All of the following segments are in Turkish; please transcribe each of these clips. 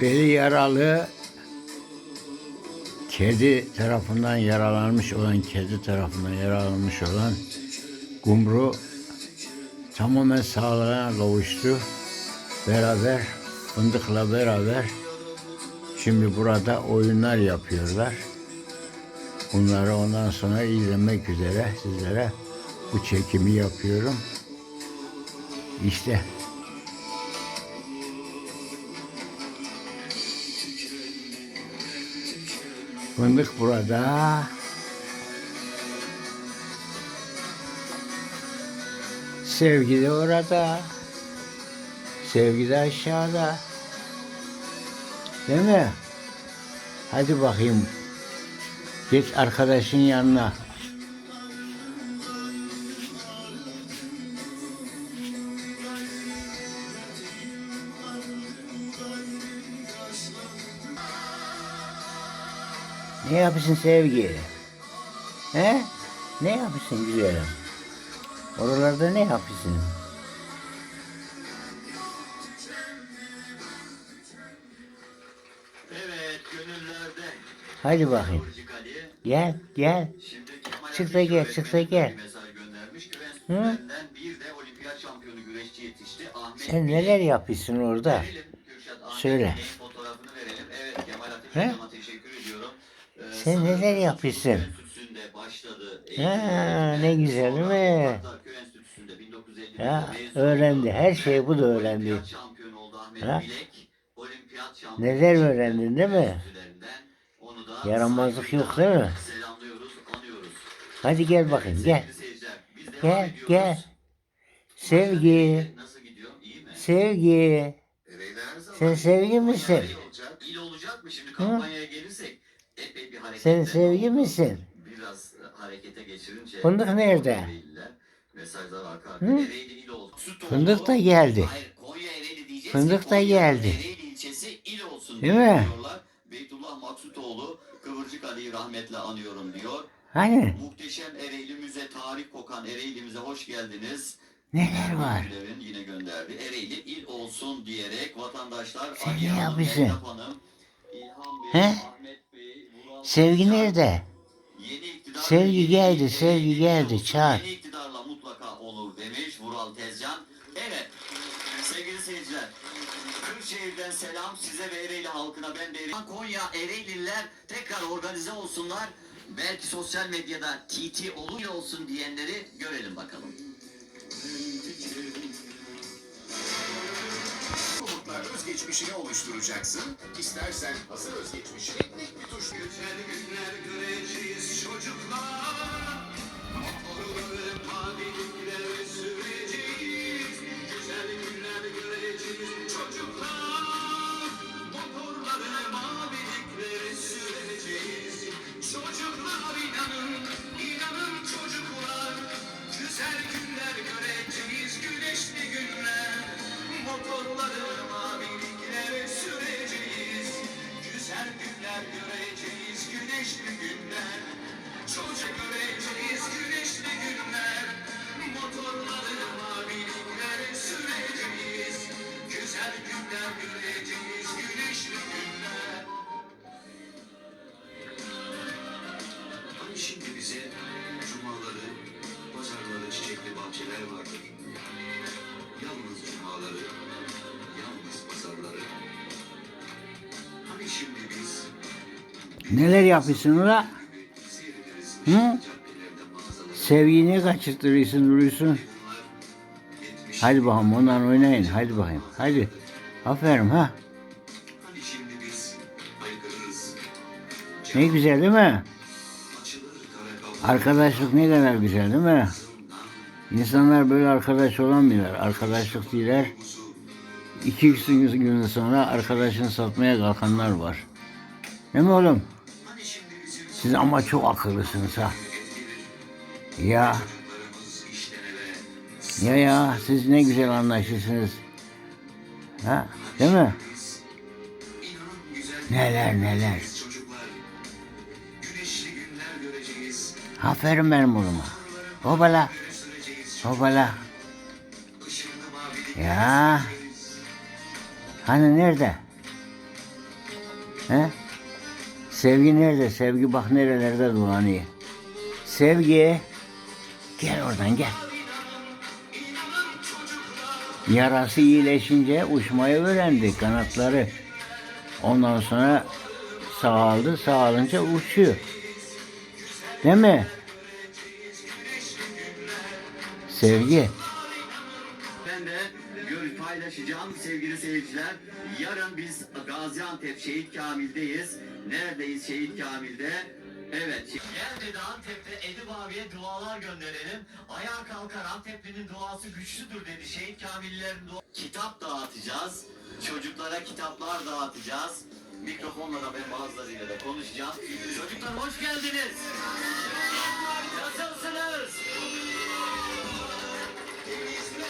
Beli yaralı kedi tarafından yaralanmış olan kedi tarafından yaralanmış olan Gumru tamamen sağlığına kavuştu. Beraber fındıkla beraber şimdi burada oyunlar yapıyorlar. Bunları ondan sonra izlemek üzere sizlere bu çekimi yapıyorum. İşte Fındık burada. Sevgi de orada. Sevgi de aşağıda. Değil mi? Hadi bakayım. Geç arkadaşın yanına. Ne yapıyorsun sevgi? He? Ne yapıyorsun güzelim? Oralarda ne yapıyorsun? Evet, gönüllerde. Hadi bakayım. Gel gel. Çık da gel, çık da gel. Ahmet Sen neler yapıyorsun orada? Söyle. He? Sen neler başladı. Ha, ne güzel değil mi? Hatta Köy Enstitüsü'nde 1950'de Ya öğrendi. Her şeyi bu da öğrendi. Ha? Neler öğrendin değil mi? Yaramazlık yok değil mi? Hadi gel bakayım gel. Gel gel. Sevgi. Sevgi. Zaman Sen sevgi misin? İyi olacak mı? Şimdi kampanyaya gelirsek epey bir hareket. Sen sevgi misin? Biraz harekete geçirince. Fındık nerede? Mesajlar arka. Hı? Ereğli il oldu. Süt Fındık da geldi. Hayır, Konya Ereğli diyeceğiz. Fındık ki da Konya geldi. Ereğli ilçesi il olsun Değil mi? diyorlar. Beytullah Maksutoğlu Kıvırcık Ali'yi rahmetle anıyorum diyor. Hani Muhteşem Ereğli'mize, tarih kokan Ereğli'mize hoş geldiniz. neler var? Ülkelerin yine gönderdi. Ereğli il olsun diyerek vatandaşlar Sen ne yapıyorsun? İlhan Bey, He? Ahmet Sevgi nerede? Sevgi geldi, sevgi geldi, çağır. Yeni iktidarla mutlaka olur demiş Vural Tezcan. Evet sevgili seyirciler. Kırşehir'den selam size ve Ereğli halkına ben de Ereğli. Konya Ereğliler tekrar organize olsunlar. Belki sosyal medyada TT olur ya olsun diyenleri görelim bakalım. Özgeçmişini oluşturacaksın. İstersen hazır özgeçmişi etnik bir tuş. Güzel günler göreceğiz şimdi bize cumaları, pazarları, çiçekli bahçeler vardır. Yalnız cumaları, yalnız pazarları. Hani şimdi biz Neler yapıyorsun ula? Sevgiyi kaçırttırıyorsun duruyorsun. Hadi bakalım ondan oynayın. Hadi bakayım. Hadi. Aferin ha. Ne güzel değil mi? Arkadaşlık ne kadar güzel değil mi? İnsanlar böyle arkadaş olamıyorlar. Arkadaşlık değiller. İki üç gün sonra arkadaşını satmaya kalkanlar var. Değil mi oğlum? Siz ama çok akıllısınız ha. Ya. Ya ya siz ne güzel anlaşırsınız. Ha? Değil mi? Neler neler. Aferin benim oğluma. Işığını mavilik Ya. Hani nerede? He? Sevgi nerede? Sevgi bak nerelerde dolanıyor. Sevgi. Gel oradan gel. Yarası iyileşince uçmayı öğrendi kanatları. Ondan sonra sağaldı. Sağalınca uçuyor. Değil mi? Sevgi. Ben de görüş paylaşacağım sevgili seyirciler. Yarın biz Gaziantep Şehit Kamil'deyiz. Neredeyiz Şehit Kamil'de? Evet. Gel dedi Antep'te Edip abiye dualar gönderelim. Ayağa kalkar Antepli'nin duası güçlüdür dedi. Şehit Kamillerin dua... Kitap dağıtacağız. Çocuklara kitaplar dağıtacağız. Mikrofonla da ben bazılarıyla da konuşacağım. Çocuklar hoş geldiniz. Nasılsınız?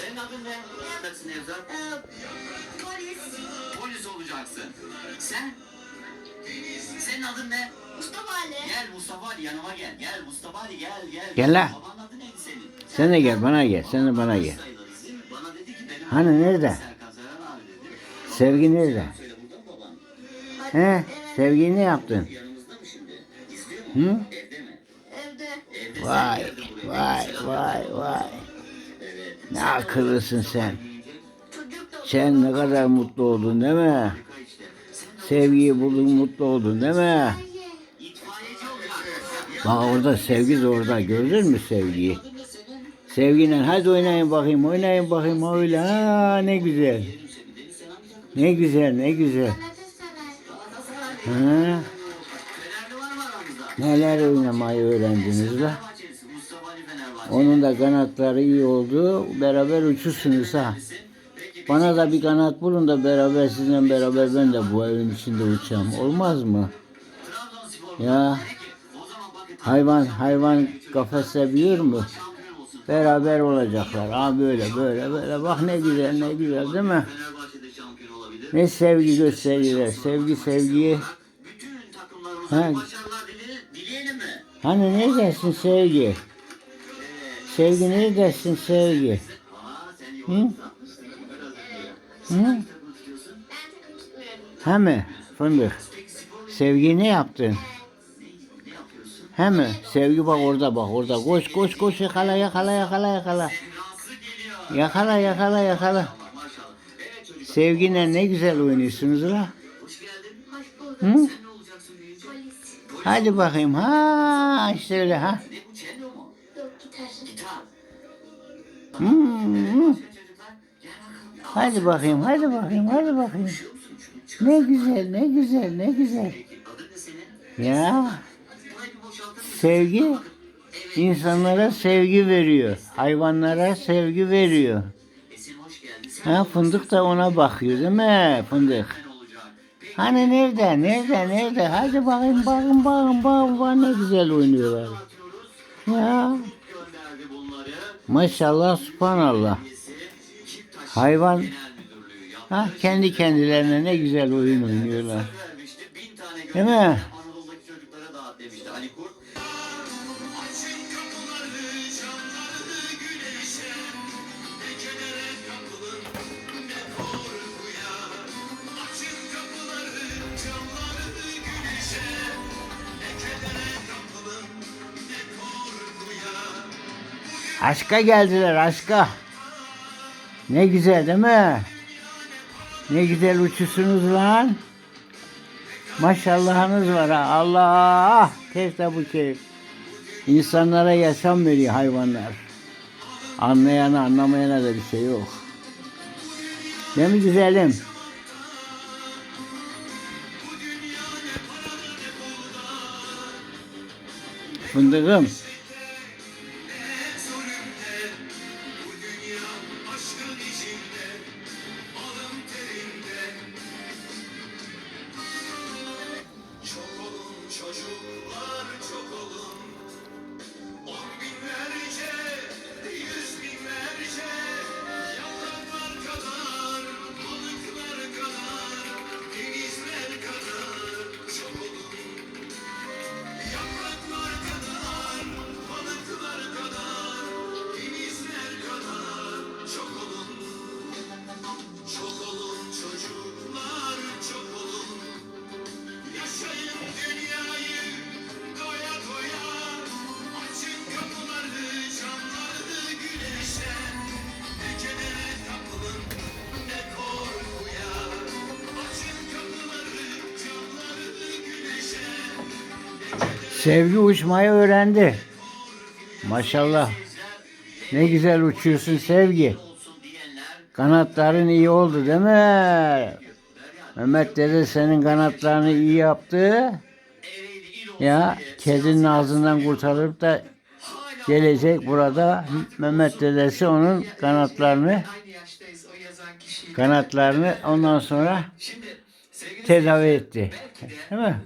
Senin adın ne? Nasılsın Nevzat? Polis. Polis olacaksın. Sen? Senin adın ne? Mustafa Ali. Gel Mustafa Ali yanıma gel. Gel Mustafa Ali gel gel. Gel lan. Babanın adı neydi senin? Sen de gel bana gel. Sen de bana gel. Sayılırız değil mi? Bana dedi ki benim Hani nerede? Serkan Serhan abi dedi. Sevgi nerede? Söyle burada mı baban? He? Sevgiyi ne yaptın? Yanımızda mı şimdi? İzliyor mu? Hı? Evde mi? Evde. Evde sen Vay geldin buraya. vay Selam vay vay. Evet. Ne akıllısın sen. Çocuk da Sen ne kadar mutlu oldun değil mi? Sevgiyi buldun mutlu oldun değil mi? Bak orada sevgi orada gördün mü sevgiyi? Sevgiyle hadi oynayın bakayım oynayın bakayım öyle ha ne güzel. Ne güzel ne güzel. Ha, neler oynamayı öğrendiniz la? Onun da kanatları iyi oldu. Beraber uçursunuz ha. Bana da bir kanat bulun da beraber sizinle beraber ben de bu evin içinde uçacağım. Olmaz mı? Ya hayvan hayvan mü? şampiyon olsun. Beraber olacaklar. Ha böyle böyle böyle. Bak ne güzel ne güzel değil mi? Ne sevgi gösterirler. Sevgi takımlarımıza Ha. Hani neredesin sevgi? Sevgi sevgi? Aa Hı? satmışsın. Biraz önce. Hı? Tutmuyorum. He mi? Fındık. Sevgi ne yaptın? He mi? Sevgi bak orada bak orada. Koş koş koş yakala yakala yakala yakala. Yakala yakala yakala. Sevgiyle ne güzel oynuyorsunuz la. Hı? Hadi bakayım. Ha işte öyle ha. Hmm. Hadi bakayım hadi bakayım hadi bakayım. Ne güzel ne güzel ne güzel. Ya sevgi insanlara sevgi veriyor. Hayvanlara sevgi veriyor. Ha fındık da ona bakıyor değil mi fındık? Hani nerede nerede nerede? Hadi bakayım bakın bakın bakın bakın ne güzel oynuyorlar. Ya maşallah subhanallah. Hayvan ha kendi kendilerine ne güzel oyun oynuyorlar. Değil mi? Aşka geldiler aşka. Ne güzel değil mi? Ne güzel uçusunuz lan. Maşallahınız var ha. Allah! Tez bu keyif. İnsanlara yaşam veriyor hayvanlar. Anlayana anlamayana da bir şey yok. Değil mi güzelim? Fındığım. Sevgi uçmayı öğrendi. Maşallah. Ne güzel uçuyorsun Sevgi. Kanatların iyi oldu değil mi? Mehmet dede senin kanatlarını iyi yaptı. Ya kedinin ağzından kurtarıp da gelecek burada Mehmet dedesi onun kanatlarını kanatlarını ondan sonra tedavi etti. Değil mi?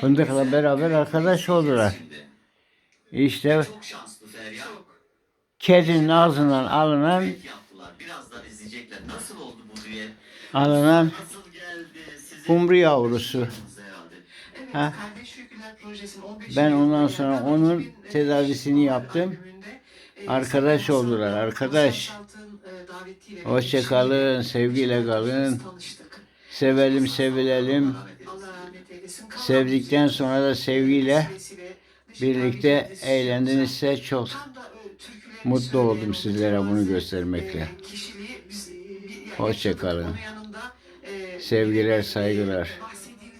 Fındıkla beraber arkadaş oldular. İşte kedinin ağzından alınan alınan kumru yavrusu. Ha. Kardeş Öyküler Projesi'nin 15. Ben ondan sonra onun 2000, tedavisini yaptım. Arkadaş oldular, arkadaş. Hoşça kalın, sevgiyle kalın. Sevelim, sevilelim. Sevdikten sonra da sevgiyle birlikte eğlendinizse çok e, mutlu oldum sizlere bunu göstermekle. e, e, bir- yani Hoşça kalın. onun yanında, e, Sevgiler, saygılar.